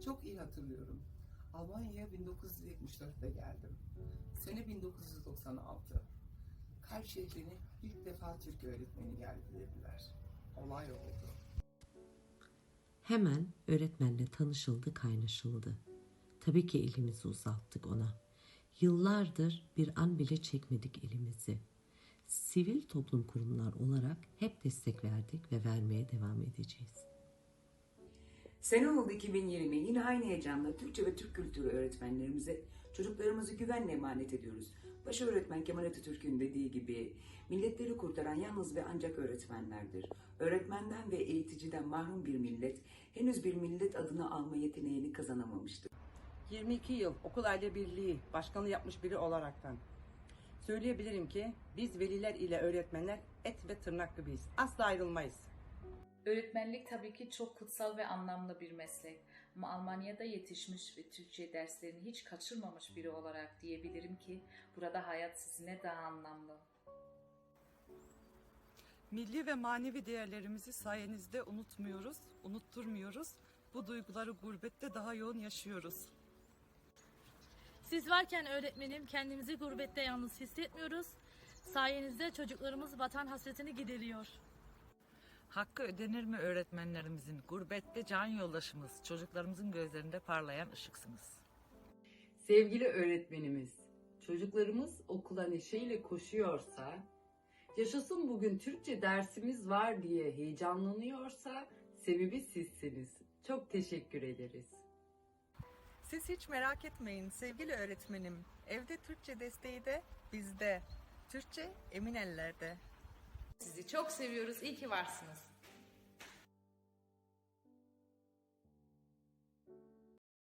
Çok iyi hatırlıyorum. Almanya'ya 1974'te geldim. Sene 1996. Kalp şehrine ilk defa Türk öğretmeni geldi dediler. Olay oldu. Hemen öğretmenle tanışıldı, kaynaşıldı. Tabii ki elimizi uzattık ona. Yıllardır bir an bile çekmedik elimizi. Sivil toplum kurumlar olarak hep destek verdik ve vermeye devam edeceğiz. Sene oldu 2020. Yine aynı heyecanla Türkçe ve Türk kültürü öğretmenlerimize çocuklarımızı güvenle emanet ediyoruz. Başı öğretmen Kemal Atatürk'ün dediği gibi milletleri kurtaran yalnız ve ancak öğretmenlerdir. Öğretmenden ve eğiticiden mahrum bir millet henüz bir millet adını alma yeteneğini kazanamamıştır. 22 yıl okul aile birliği başkanı yapmış biri olaraktan söyleyebilirim ki biz veliler ile öğretmenler et ve tırnak gibiyiz. Asla ayrılmayız. Öğretmenlik tabii ki çok kutsal ve anlamlı bir meslek. Ama Almanya'da yetişmiş ve Türkçe derslerini hiç kaçırmamış biri olarak diyebilirim ki burada hayat sizinle daha anlamlı. Milli ve manevi değerlerimizi sayenizde unutmuyoruz, unutturmuyoruz. Bu duyguları gurbette daha yoğun yaşıyoruz. Siz varken öğretmenim kendimizi gurbette yalnız hissetmiyoruz. Sayenizde çocuklarımız vatan hasretini gideriyor. Hakkı ödenir mi öğretmenlerimizin? Gurbette can yoldaşımız, çocuklarımızın gözlerinde parlayan ışıksınız. Sevgili öğretmenimiz, çocuklarımız okula neşeyle koşuyorsa, yaşasın bugün Türkçe dersimiz var diye heyecanlanıyorsa, sebebi sizsiniz. Çok teşekkür ederiz. Siz hiç merak etmeyin sevgili öğretmenim. Evde Türkçe desteği de bizde. Türkçe emin ellerde. Sizi çok seviyoruz. İyi ki varsınız.